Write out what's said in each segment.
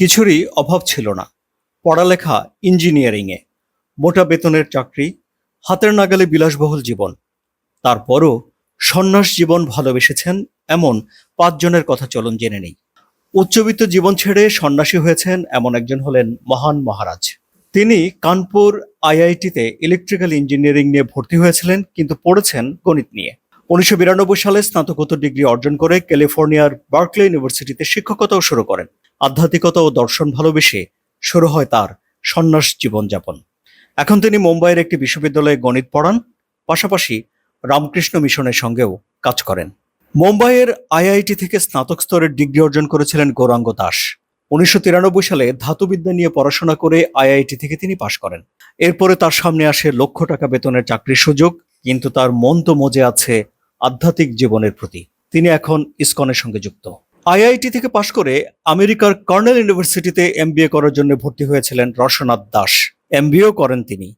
কিছুরই অভাব ছিল না। পড়ালেখা, ইঞ্জিনিয়ারিংয়ে, মোটা বেতনের চাকরি, হাতের নাগালে বিলাসবহুল জীবন। তারপরও সন্ন্যাস জীবন ভালোবেসেছেন এমন পাঁচজনের কথা চলুন জেনে নেই। উচ্চবিত্ত জীবন ছেড়ে সন্ন্যাসী হয়েছেন এমন একজন হলেন মহান মহারাজ। তিনি কানপুর আইআইটিতে ইলেকট্রিক্যাল ইঞ্জিনিয়ারিং নিয়ে ভর্তি হয়েছিলেন, কিন্তু পড়েছেন গণিত নিয়ে। উনিশশো বিরানব্বই সালে স্নাতকোত্তর ডিগ্রি অর্জন করে ক্যালিফোর্নিয়ার বার্কলে ইউনিভার্সিটিতে শিক্ষকতাও শুরু করেন। আধ্যাত্মিকতা ও দর্শন ভালোবেসে শুরু হয় তার সন্ন্যাস জীবনযাপন। এখন তিনি মুম্বাইয়ের একটি বিশ্ববিদ্যালয়ে গণিত পড়ান, পাশাপাশি রামকৃষ্ণ মিশনের সঙ্গেও কাজ করেন। মুম্বাইয়ের আইআইটি থেকে স্নাতক স্তরের ডিগ্রি অর্জন করেছিলেন গৌরাঙ্গ দাস। উনিশশো তিরানব্বই সালে ধাতুবিদ্যা নিয়ে পড়াশোনা করে আইআইটি থেকে তিনি পাশ করেন। এরপরে তার সামনে আসে লক্ষ টাকা বেতনের চাকরির সুযোগ, কিন্তু তার মন তো মজে আছে আধ্যাত্মিক জীবনের প্রতি। তিনি এখন ইসকনের সঙ্গে যুক্ত। আইআইটি থেকে পাশ করে আমেরিকার কর্নেল ইউনিভার্সিটিতে এমবিএ করার জন্য ভর্তি হয়েছিলেন রসনাথ দাস। এমবিএও করেন তিনি।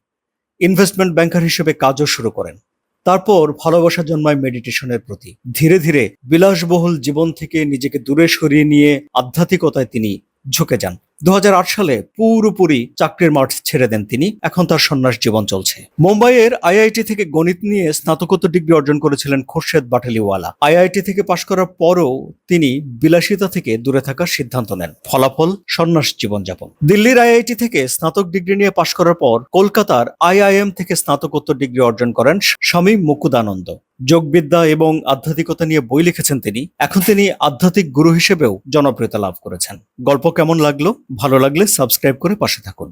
ইনভেস্টমেন্ট ব্যাংকার হিসেবে কাজও শুরু করেন। তারপর ভালোবাসা জন্মায় মেডিটেশনের প্রতি। ধীরে ধীরে বিলাসবহুল জীবন থেকে নিজেকে দূরে সরিয়ে নিয়ে আধ্যাত্মিকতায় তিনি ঝুঁকে যান। দু হাজার আট সালে পুরোপুরি চাকরির মাঠ ছেড়ে দেন তিনি। এখন তার সন্ন্যাস জীবন চলছে। মুম্বাইয়ের আইআইটি থেকে গণিত নিয়ে স্নাতকোত্তর ডিগ্রি অর্জন করেছিলেন খোরশেদ বাটালিওয়ালা। আইআইটি থেকে পাশ করার পরও তিনি বিলাসিতা থেকে দূরে থাকার সিদ্ধান্ত নেন। ফলাফল, সন্ন্যাস জীবনযাপন। দিল্লির আইআইটি থেকে স্নাতক ডিগ্রি নিয়ে পাশ করার পর কলকাতার আইআইএম থেকে স্নাতকোত্তর ডিগ্রি অর্জন করেন স্বামী মুকুদানন্দ। যোগবিদ্যা এবং আধ্যাত্মিকতা নিয়ে বই লিখেছেন তিনি। এখন তিনি আধ্যাত্মিক গুরু হিসেবেও জনপ্রিয়তা লাভ করেছেন। গল্প কেমন লাগল? ভালো লাগলে সাবস্ক্রাইব করে পাশে থাকুন।